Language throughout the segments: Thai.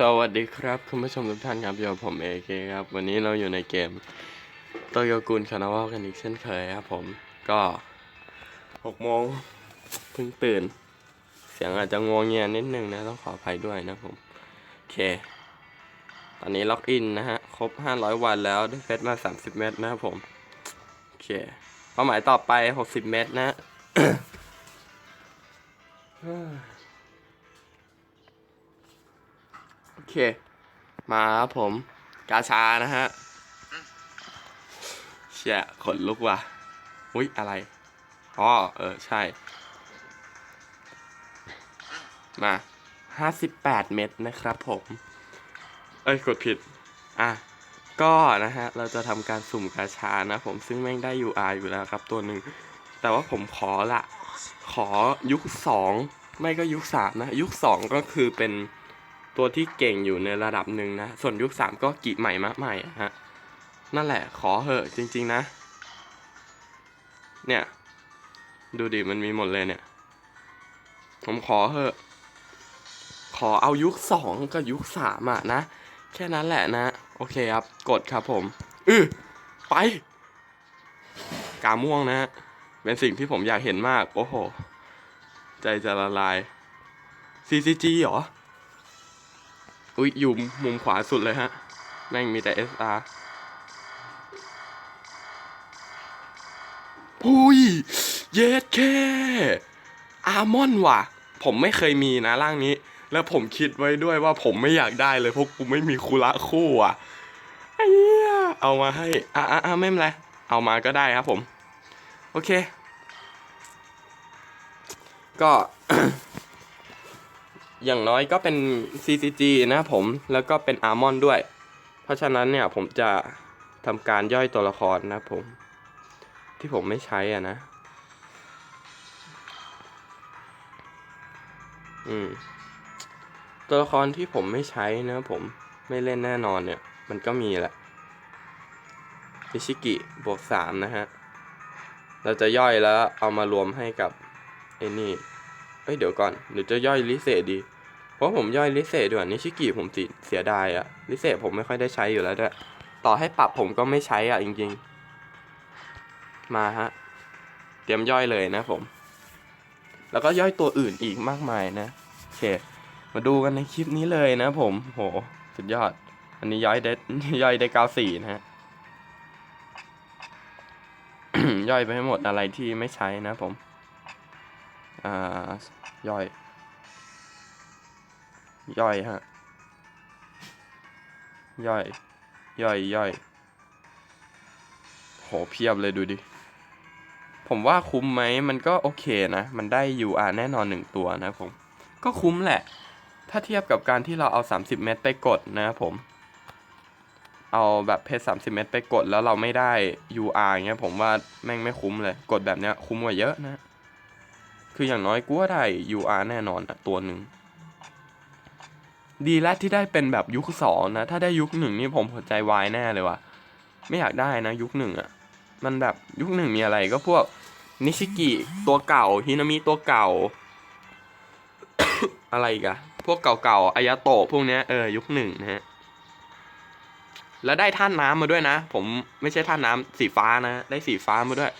สวัสดีครับคุณผู้ชมทุกท่านครับอยู่กับผมเอเคครับ วันนี้เราอยู่ในเกมโตโยกุนคานาวัลกันอีกเช่นเคยครับผมก็หกโมงเพิ่งตื่น เสียงอาจจะงวงเงียนิดนึงนะ ต้องขออภัยด้วยนะผม โอเค ตอนนี้ล็อกอินนะฮะ ครบ 500 วันแล้วได้เฟสมา 30 เมตรนะครับผม โอเคเป้าหมายต่อไป 60 เมตรนะ โอเค มาครับผม กาชานะฮะเชี่ยขนลุกว่ะ อุ้ยอะไรอ๋อเออ ใช่ มา58เม็ดนะครับผม เอ้ย กดผิด อะ ก็นะฮะ เราจะทำการสุ่มกาชานะผมซึ่งแม่งได้ UR อยู่แล้วครับตัวหนึ่ง แต่ว่าผมขอละ ขอยุคสองไม่ก็ยุคสามนะ ยุคสองก็คือเป็น ตัวที่เก่งอยู่ในระดับหนึ่งนะ ส่วนยุคสามก็กีใหม่มากใหม่ฮะ นั่นแหละขอเหอะจริง ๆ นะ เนี่ย ดูดิมันมีหมดเลยเนี่ย ผมขอเหอะ ขอเอายุคสองกับยุคสามอะนะ แค่นั้นแหละนะ โอเคครับ กดครับผมอือไปกาม่วงนะฮะเป็นสิ่งที่ผมอยากเห็นมาก โอ้โห ใจจะละลาย CCG เหรอ อุ้ยอยู่มุมขวาสุดเลยฮะแม่งมีแต่ SR อุ้ย เยสแค่อาร์มอนว่ะ ผมไม่เคยมีนะร่างนี้ แล้วผมคิดไว้ด้วยว่าผมไม่อยากได้เลยเพราะกูไม่มีคูระคู่อะไอ้เหี้ยเอามาให้อะอะอะไม่เป็นไร เอามาก็ได้ครับผม โอเค ก็ อย่างน้อยก็เป็น CCG นะครับผมแล้วก็เป็นอาร์มอนด้วย เพราะฉะนั้นเนี่ยผมจะทำการย่อยตัวละครนะผม ที่ผมไม่ใช้อะนะ อืม ตัวละครที่ผมไม่ใช้นะผมไม่เล่นแน่นอนเนี่ย มันก็มีแหละมิชิกิบวกสามนะฮะ เราจะย่อยแล้วเอามารวมให้กับไอ้นี่เอ้ยเดี๋ยวก่อนหรือจะย่อยลิเซดี ราะผมย่อยลิเซ่ดีกว่านิชิกิผมเสียดายอะลิเซ่ผมไม่ค่อยได้ใช้อยู่แล้วด้วย ต่อให้ปรับผมก็ไม่ใช้อะจริงๆ มาฮะ เตรียมย่อยเลยนะผม แล้วก็ย่อยตัวอื่นอีกมากมายนะโอเคมาดูกันในคลิปนี้เลยนะผมโหสุดยอด อันนี้ย่อยได้ย่อยได้เก้าสี่นะฮะย่อยไปให้หมดอะไรที่ไม่ใช้นะผม อ่า ย่อย ย่อยฮะ ย่อย ย่อย ย่อย โห เพียบเลยดูดิ ผมว่าคุ้มไหม มันก็โอเคนะ มันได้ UR แน่นอนหนึ่งตัวนะผม ก็คุ้มแหละ ถ้าเทียบกับการที่เราเอา 30 เมตรไปกดนะครับผม เอาแบบเพชร30 เมตรไปกดแล้วเราไม่ได้ UR เงี้ย ผมว่าแม่งไม่คุ้มเลย กดแบบเนี้ยคุ้มกว่าเยอะนะ คืออย่างน้อยกูว่าได้ UR แน่นอนอะตัวหนึ่ง ดีแล้วที่ได้เป็นแบบยุคสองนะ ถ้าได้ยุคหนึ่งนี่ผมหัวใจวายแน่เลยว่ะ ไม่อยากได้นะ ยุคหนึ่งอะมันแบบยุคหนึ่งมีอะไรก็พวกนิชิกิตัวเก่าฮินามิตัวเก่า อะไรกอะพวกเก่าๆอายาโตะพวกเนี้ยเออยุคหนึ่งนะฮะแล้วได้ท่านน้ำมาด้วยนะ ผมไม่ใช่ท่านน้ำสีฟ้านะ ได้สีฟ้ามาด้วย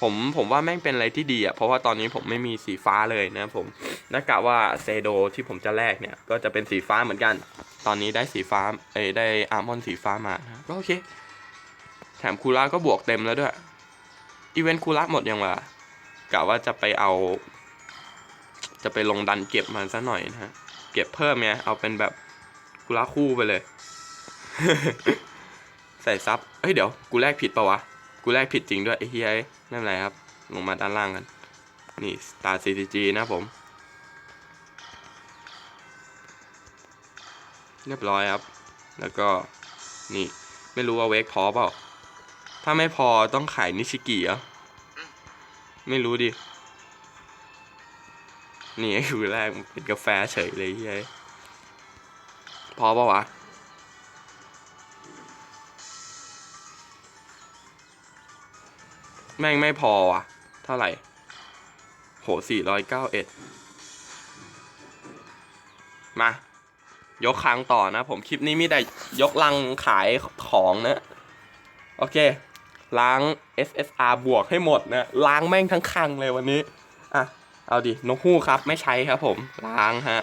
ผมผมว่าแม่งเป็นอะไรที่ดีอะเพราะว่าตอนนี้ผมไม่มีสีฟ้าเลยนะผมน่ากะว่าเซโดที่ผมจะแลกเนี่ย ก็จะเป็นสีฟ้าเหมือนกัน ตอนนี้ได้สีฟ้าเอ้ได้อาร์มอนสีฟ้ามาก็โอเค แถมคูล่าก็บวกเต็มแล้วด้วยอีเวนต์คูล่าหมดยังวะกะว่าจะไปเอา จะไปลงดันเก็บมันซะหน่อยนะฮะเก็บเพิ่มไงเอาเป็นแบบคูล่าคู่ไปเลย ใส่ซับ เฮ้ยเดี๋ยว กูแลกผิดปะวะ กูแลกผิดจริงด้วยไอ้เฮีย ไม่เป็นไรครับ ลงมาด้านล่างกัน นี่ Star CTG นะผม เรียบร้อยครับ แล้วก็นี่ ไม่รู้ว่าเวกพอเปล่า ถ้าไม่พอต้องขายนิชิกิเหรอ ไม่รู้ดิ นี่คือแรกเป็นกาแฟเฉยเลยเฮ้ยพอเปล่าวะ แม่งไม่พอว่ะ เท่าไหร่ โหสี่ร้อยเก้าเอ็ดมา ยกคลังต่อนะ ผมคลิปนี้มีแต่ยกลังขายของนะ โอเค ล้าง SSR บวกให้หมดนะ ล้างแม่งทั้งคังเลยวันนี้ อะ เอาดิ นกฮูกครับ ไม่ใช้ครับผม ล้างฮะ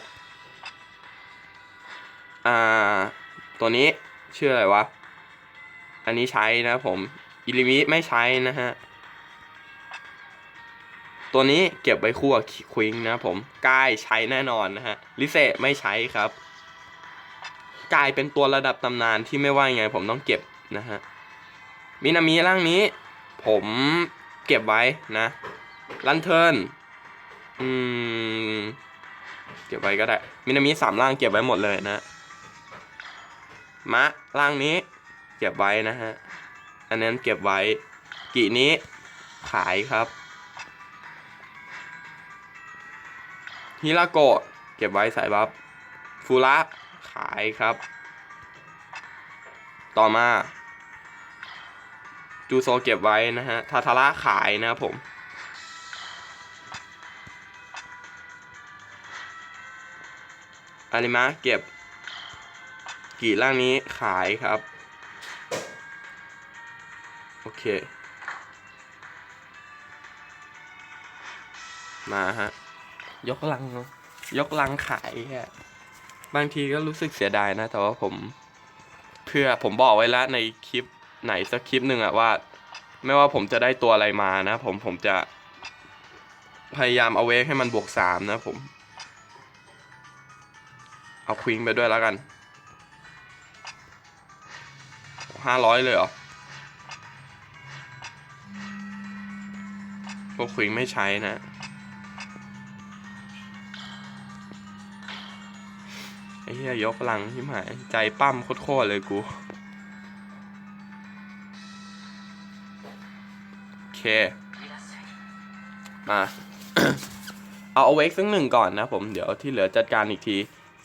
อ่า ตัวนี้ชื่ออะไรวะ อันนี้ใช้นะผม อิลิมิไม่ใช้นะฮะ ตัวนี้เก็บไว้คู่กับควิงนะผมกายใช้แน่นอนนะฮะลิเซไม่ใช้ครับกายเป็นตัวระดับตำนานที่ไม่ว่ายังไงผมต้องเก็บนะฮะมินามิร่างนี้ ผมเก็บไว้นะลันเทิร์นอืมเก็บไว้ก็ได้มินามิสามร่างเก็บไว้หมดเลยนะมะร่างนี้ เก็บไว้นะฮะอันนั้นเก็บไว้กีนี้ขายครับ ฮิราโกะเก็บไว้สายบัฟฟูระขายครับ ต่อมา จูโซเก็บไว้นะฮะ ทาทาระขายนะครับผมอาริมะเก็บ กี่ร่างนี้ขายครับ โอเค มาฮะ ยกลัง ยกลังขายฮะบางทีก็รู้สึกเสียดายนะ แต่ว่าผม เพื่อผมบอกไว้แล้วในคลิปไหนสักคลิปหนึ่งอะว่า ไม่ว่าผมจะได้ตัวอะไรมานะ ผมผมจะ พยายามเอาเวกให้มันบวกสามนะผม เอาควิงไปด้วยแล้วกันห้าร้อยเลยเหรอพวกควิงไม่ใช้นะ ไอ้เหี้ยยกลังที่หมาย ใจปั้มโคตรๆเลยกูโอเค มา เอาเอาเวกสักหนึ่งก่อนนะผม เดี๋ยวที่เหลือจัดการอีกที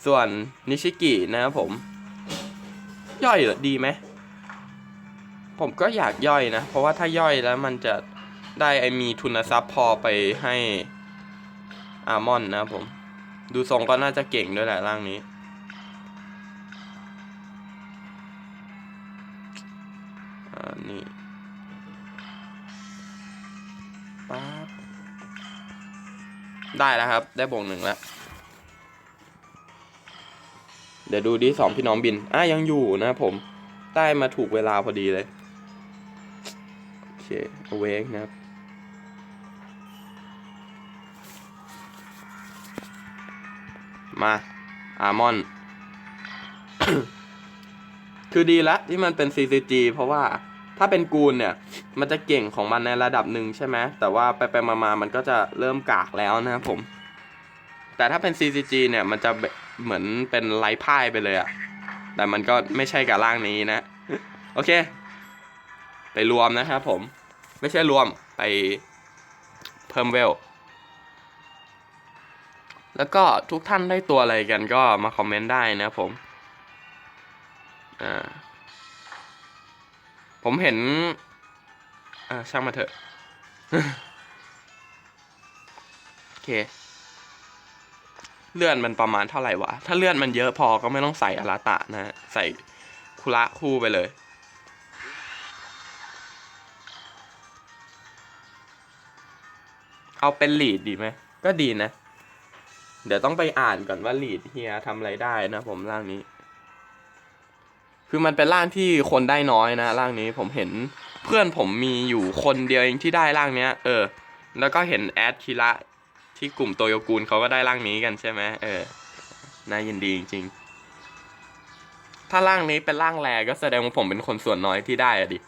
ส่วนนิชิกินะครับผม ย่อยเหรอดีไหม ผมก็อยากย่อยนะ เพราะว่าถ้าย่อยแล้วมันจะได้ไอมีทุนทรัพย์พอไปให้อาร์มอนนะครับผม ดูทรงก็น่าจะเก่งด้วยแหละร่างนี้ นี่ป๊าบได้แล้วครับ ได้บวกหนึ่งแล้ว เดี๋ยวดูดิสองพี่น้องบิน อะยังอยู่นะผม ได้มาถูกเวลาพอดีเลย โอเคเอาเวกนะครับมาอาร์มอน คือดีละที่มันเป็น CCG เพราะว่า ถ้าเป็นกูลเนี่ยมันจะเก่งของมันในระดับหนึ่งใช่ไหมแต่ว่าไปไปมามามันก็จะเริ่มกากแล้วนะครับผม แต่ถ้าเป็น CCG เนี่ยมันจะเหมือนเป็นไร้พ่ายไปเลยอะแต่มันก็ไม่ใช่กับร่างนี้นะ โอเค ไปรวมนะครับผม ไม่ใช่รวมไปเพิ่มเวล แล้วก็ทุกท่านได้ตัวอะไรกันก็มาคอมเมนต์ได้นะครับผม อ่า ผมเห็น อ่าช่างมาเถอะ โอเค เลื่อนมันประมาณเท่าไหร่วะ ถ้าเลื่อนมันเยอะพอก็ไม่ต้องใส่อาราตะนะฮะใส่คุระคู่ไปเลยเอาเป็นลีดดีไหม ก็ดีนะ เดี๋ยวต้องไปอ่านก่อนว่าลีดเฮียทำอะไรได้นะผมร่างนี้ คือมันเป็นร่างที่คนได้น้อยนะร่างนี้ผมเห็นเพื่อนผมมีอยู่คนเดียวเองที่ได้ร่างเนี้ย เออ แล้วก็เห็นแอดคิระที่กลุ่มโตโยกูลเขาก็ได้ร่างนี้กันใช่ไหมเออน่ายินดีจริงๆ ถ้าร่างนี้เป็นร่างแรก็แสดงว่าผมเป็นคนส่วนน้อยที่ได้อะดิ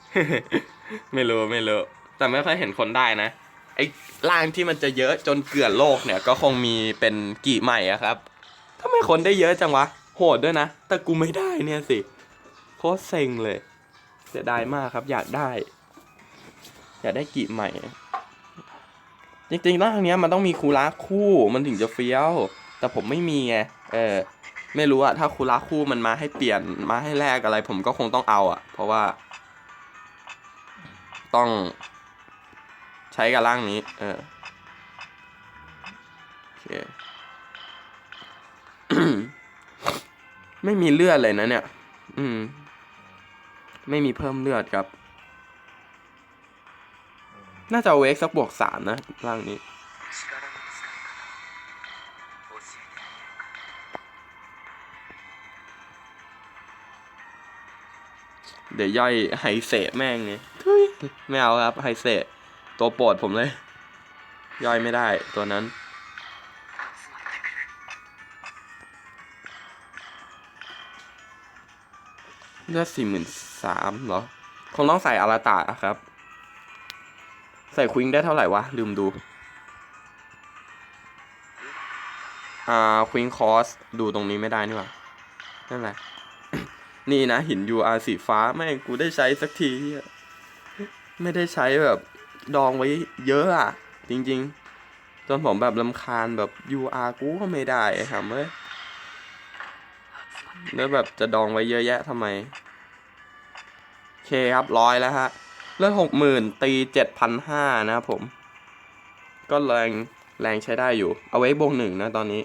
ไม่รู้ไม่รู้แต่ไม่ค่อยเห็นคนได้นะไอ้ร่างที่มันจะเยอะจนเกลื่อนโลกเนี่ย ก็คงมีเป็นกี่ใหม่อะครับทำไมคนได้เยอะจังวะ โหดด้วยนะ แต่กูไม่ได้เนี่ยสิ ตรเซ็งเลย เสียดายมากครับ อยากได้ อยากได้กี่ใหม่ จริงๆร่างเนี้ยมันต้องมีคูระคู่มันถึงจะเฟี้ยว แต่ผมไม่มีไงเออ ไม่รู้อะถ้าคูระคู่มันมาให้เปลี่ยนมาให้แลกอะไร ผมก็คงต้องเอาอะเพราะว่า ต้อง ใช้กับร่างนี้ เออโอเคไม่มีเลือดเลยนะเนี่ย อืม ไม่มีเพิ่มเลือดครับ น่าจะเวกสักบวกสามนะร่างนี้ เดี๋ยวย่อยไฮเซแม่งไงไม่เอาครับไฮเซตัวโปรดผมเลย ย่อยไม่ได้ตัวนั้น เลือดสี่หมื่นสามเหรอ คงต้องใส่อาราตาครับ ใส่ควิงได้เท่าไหร่วะ ลืมดู อ่าควิงคอส ดูตรงนี้ไม่ได้นี่หว่านั่นแหละ นี่นะ หินยูอาสีฟ้าไม่งกูได้ใช้สักที ไม่ได้ใช้แบบ ดองไว้เยอะอะจริง ๆ จนผมแบบลำคาญแบบยู UR กูก็ไม่ได้ครับเว้ย แล้วแบบจะดองไว้เยอะแยะทำไม โอเคครับร้อยแล้วฮะ เลือดหกหมื่นตีเจ็ดพันห้านะครับผม ก็แรงแรงใช้ได้อยู่ เอาไว้บวกหนึ่งนะตอนนี้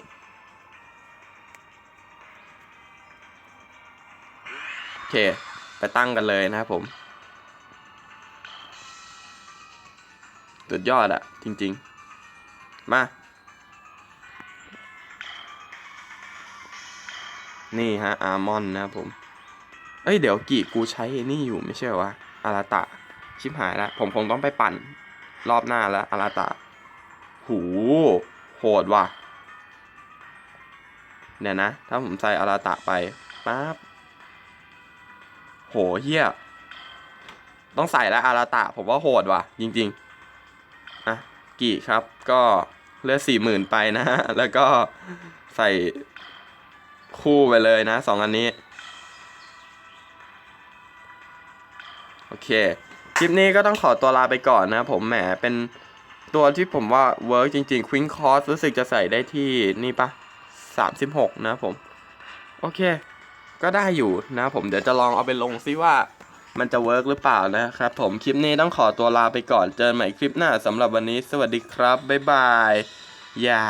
โอเค ไปตั้งกันเลยนะครับผมสุดยอดอะจริง ๆ มา นี่ฮะอาร์มอนนะครับผม เอ้ยเดี๋ยวกี่กูใช้ไอ้นี่อยู่ไม่ใช่วะอาราตะ ชิบหายแล้วผมคงต้องไปปั่น รอบหน้าแล้วอาราตะ หูโหดว่ะเดี๋ยนะ ถ้าผมใส่อาราตะไปปั๊บโหเฮียต้องใส่แล้วอาราตะ ผมว่าโหดว่ะ จริง ๆ อะ กี่ครับ ก็เลือดสี่หมื่นไปนะฮะ แล้วก็ใส่ คู่ไปเลยนะสองอันนี้ โอเค คลิปนี้ก็ต้องขอตัวลาไปก่อนนะผมแหมเป็นตัวที่ผมว่าเวิร์กจริงๆควิ้นคอสรู้สึกจะใส่ได้ที่นี่ปะ36นะผม โอเค ก็ได้อยู่นะผมเดี๋ยวจะลองเอาไปลงซิว่ามันจะเวิร์กหรือเปล่านะครับผมคลิปนี้ต้องขอตัวลาไปก่อนเจอกันใหม่คลิปหน้าสำหรับวันนี้ สวัสดีครับ บ๊ายบาย อย่า